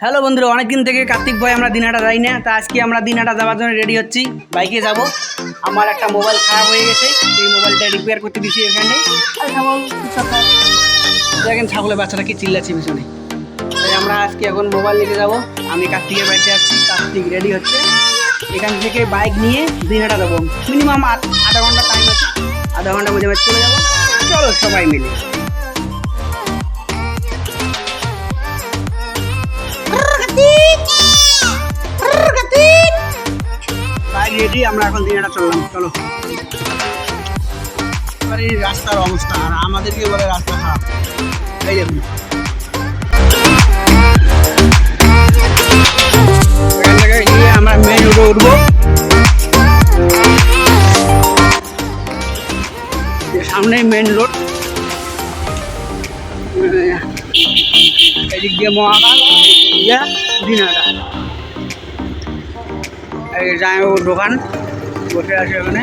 Hello বন্ধুরা অনেকদিন থেকে কার্তিক ভাই আমরা দিনাটা যাই না তা আজকে আমরা দিনাটা যাওয়ার জন্য রেডি হচ্ছি। বাইকে যাব। আমার একটা মোবাইল খারাপ হয়ে গেছে সেই মোবাইলটা রিপেয়ার করতে দিছি এখানে। দেখেন ছাগলের বাচ্চাটা কি চিল্লাচ্ছে পিছনে। তাই আমরা আজকে এখন মোবাইল নিতে যাব। আমি কার্তিকের বাড়িতে আসছি কার্তিক রেডি হচ্ছে। এখান থেকে বাইক নিয়ে দিনাটা যাব। মিনিমাম আধা ঘণ্টা টাইম আছে। আধা ঘণ্টার মধ্যে চলে যাব। চলো সবাই মিলে। রেডি, আমরা এখন দিনাটা চললাম, চলো। এবার এই রাস্তার অবস্থা, আর আমাদেরকে বলে রাস্তা খারাপ। এই দেখুন এখান আমরা মেন রোডে এদিক দিয়ে মহাকাল দিনাটা। এই জামাইবাবুর দোকান বসে আছে ওখানে।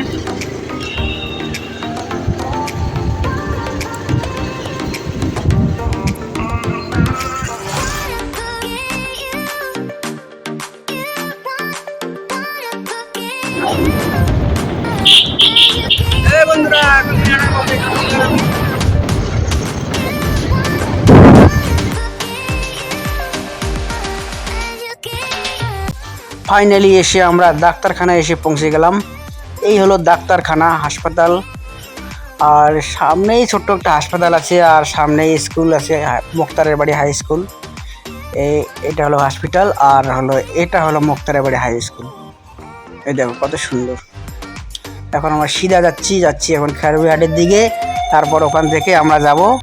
ফাইনালি এসে আমরা ডাক্তারখানায় এসে পৌঁছে গেলাম। এই হলো ডাক্তারখানা হাসপাতাল। আর সামনেই ছোট্ট একটা হাসপাতাল আছে, আর সামনেই স্কুল আছে হা- মুক্তারের বাড়ি হাই স্কুল। এই এটা হলো হসপিটাল আর হলো, এটা হলো মুক্তারের বাড়ি হাই স্কুল। এই দেখো, কত সুন্দর। এখন আমরা সিধা যাচ্ছি যাচ্ছি এখন খেরবিহাটের দিকে। তারপর ওখান থেকে আমরা যাব।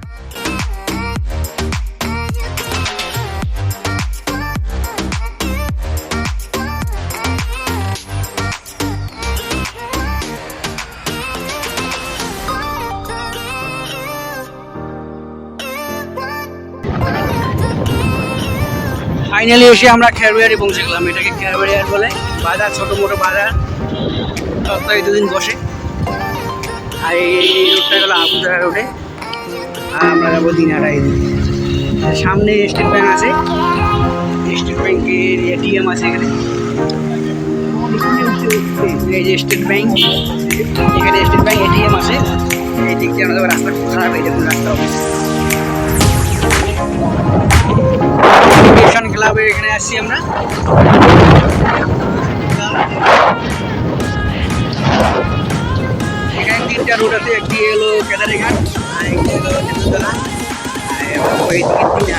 ফাইনালি এসে আমরা খেরবিহারে পৌঁছে গেলাম এটাকে খেরবিহার বলে। বাজার, ছোট মোটো বাজার। সপ্তাহে দুদিন বসে। আর এই রোডটা গেলো আবুদারা রোডে। আর আমরা যাব দিনারা আর সামনে স্টেট ব্যাংক আছে। স্টেট ব্যাংকের এটিএম আছে এখানে। এই যে স্টেট ব্যাঙ্ক এখানে স্টেট ব্যাংক এটিএম আছে। এই দিক দিয়ে আমাদের রাস্তা খারাপ এই দেখুন রাস্তা এডুকেশন ক্লাবের এখানে আসছি আমরা। এখানে তিনটা রুট আছে, একটি হলো কেদারিঘাট আর একটি হলো নেত্রকোনা এবং ওই তিনটা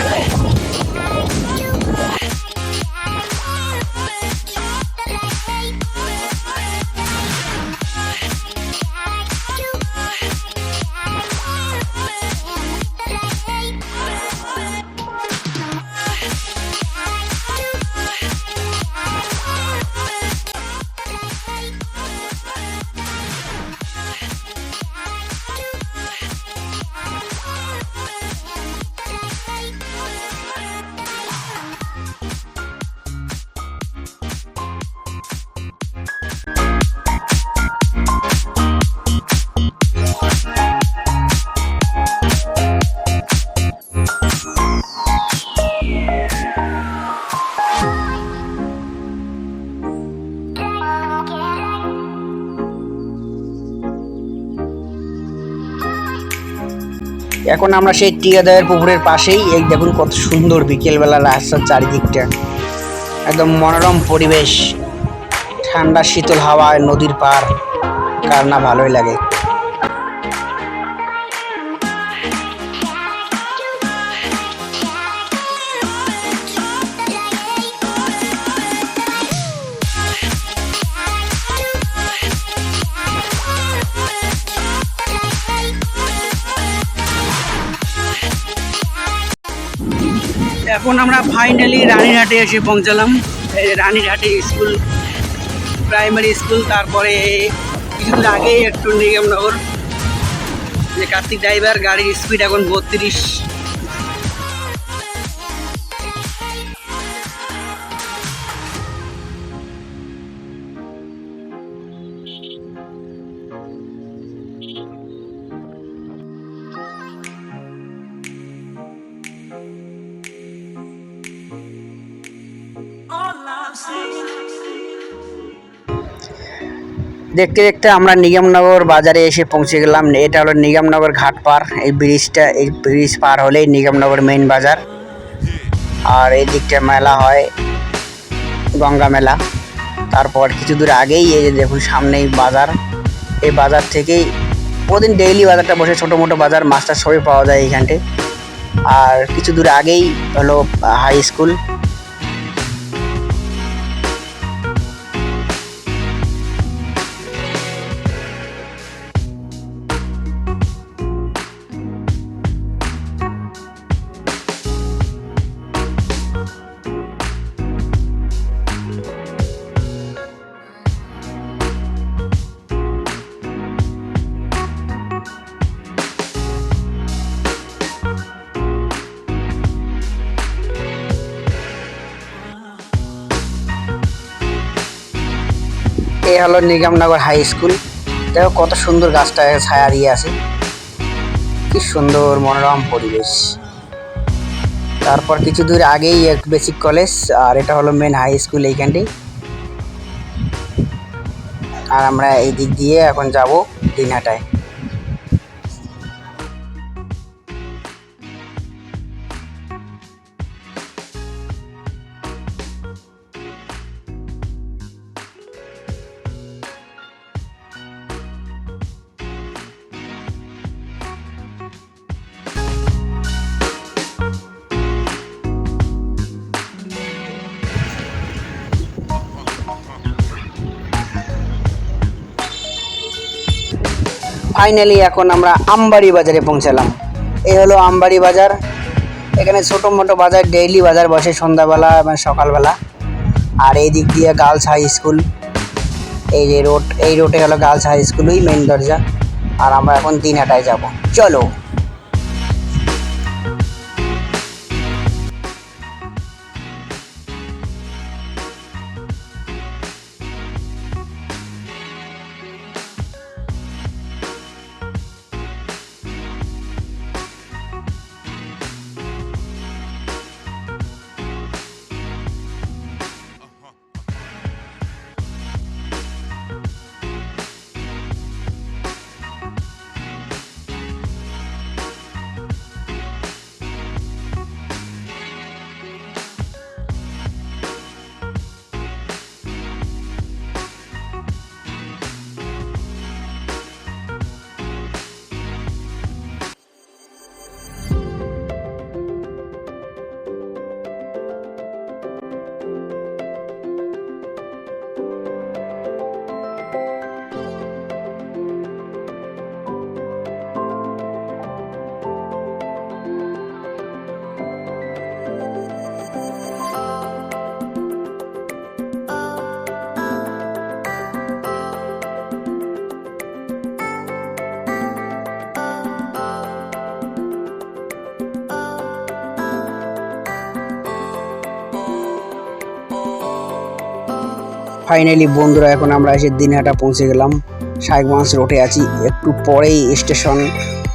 এখন আমরা সেই টিয়াদায়ের পুকুরের পাশেই, এই দেখুন কত সুন্দর বিকেলবেলা রাস্তার চারিদিকটা। একদম মনোরম পরিবেশ, ঠান্ডা শীতল হাওয়ায় নদীর পার কার না ভালোই লাগে। এখন আমরা ফাইনালি রানীরহাটে এসে পৌঁছালাম। রানীরহাটে স্কুল প্রাইমারি স্কুল, তারপরে কিছুদিন আগেই একটু নিগমনগর। যে কার্তিক ড্রাইভার গাড়ির স্পিড এখন বত্রিশ। দেখতে দেখতে আমরা নিগমনগর বাজারে এসে পৌঁছে গেলাম। এটা হলো নিগমনগর ঘাট পার। এই ব্রিজটা, এই ব্রিজ পার হলেই নিগমনগর মেইন বাজার। আর এই দিকটা মেলা হয়, গঙ্গা মেলা। তারপর কিছু দূর আগেই এই যে দেখুন সামনেই বাজার। এই বাজার থেকেই প্রতিদিন ডেইলি বাজারটা বসে ছোটো মোটো বাজার মাছটা সবই পাওয়া যায় এইখানটে আর কিছু দূর আগেই হলো হাই স্কুল এই হলো নিগমনগর হাই স্কুল। দেখো কত সুন্দর গাছটা ছায়া দিয়ে আছে। কি সুন্দর মনোরম পরিবেশ। তারপর কিছু দূর আগেই এক বেসিক কলেজ আর এটা হলো মেন হাই স্কুল এইখানটি। আর আমরা এই দিক দিয়ে এখন যাব দিনহাটায় ফাইনালি এখন আমরা আমবাড়ি বাজারে পৌঁছালাম। এই হলো আমবাড়ি বাজার। এখানে ছোটো মোটো বাজার ডেইলি বাজার বসে সন্ধ্যাবেলা এবং সকালবেলা। আর এই দিক দিয়ে গার্লস হাই স্কুল। এই যে রোড এই রোডে হলো গার্লস হাই স্কুলই মেন দরজা। আর আমরা এখন দিনহাটায় যাব। চলো। ফাইনালি বন্ধুরা, এখন আমরা এসে দিনহাটা পৌঁছে গেলাম। শাহেকগঞ্জ রোডে আছি। একটু পরেই স্টেশন,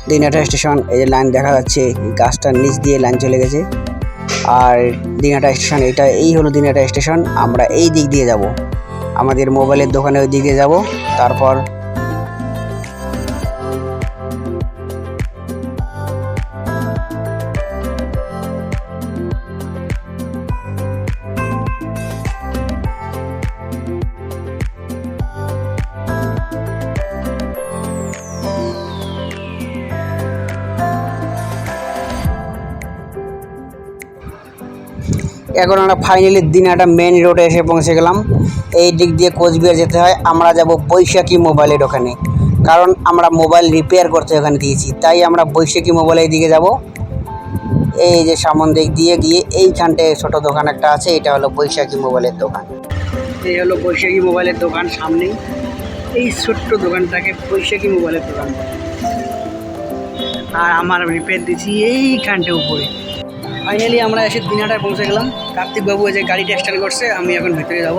দিনহাটা স্টেশন, এই যে লাইন দেখা যাচ্ছে গাছটার নিচ দিয়ে লাইন চলে গেছে। আর দিনহাটা স্টেশন, এটা, এই হলো দিনহাটা স্টেশন। আমরা এই দিক দিয়ে যাব। আমাদের মোবাইলের দোকানে ওই দিক যাব। তারপর এখন আমরা ফাইনালি দিনহাটা মেন রোডে এসে পৌঁছে গেলাম এই দিক দিয়ে কোচবিহার যেতে হয়, আমরা যাব বৈশাখী মোবাইলের ওখানে। কারণ আমরা মোবাইল রিপেয়ার করতে ওখানে দিয়েছি, তাই আমরা বৈশাখী মোবাইলের দিকে যাব। এই যে সামন দিক দিয়ে গিয়ে এইখানটায় ছোট দোকান একটা আছে, এটা হলো বৈশাখী মোবাইলের দোকান। এই হলো বৈশাখী মোবাইলের দোকান সামনেই। এই ছোট্ট দোকানটাকে বৈশাখী মোবাইলের দোকান আর আমার রিপেয়ার দিয়েছি এইখানটা উপরে। ফাইনালি আমরা এসে দিনহাটায় পৌঁছে গেলাম। কার্তিকবাবু যে গাড়িটা স্টার্ট করছে, আমি এখন ভিতরে যাব।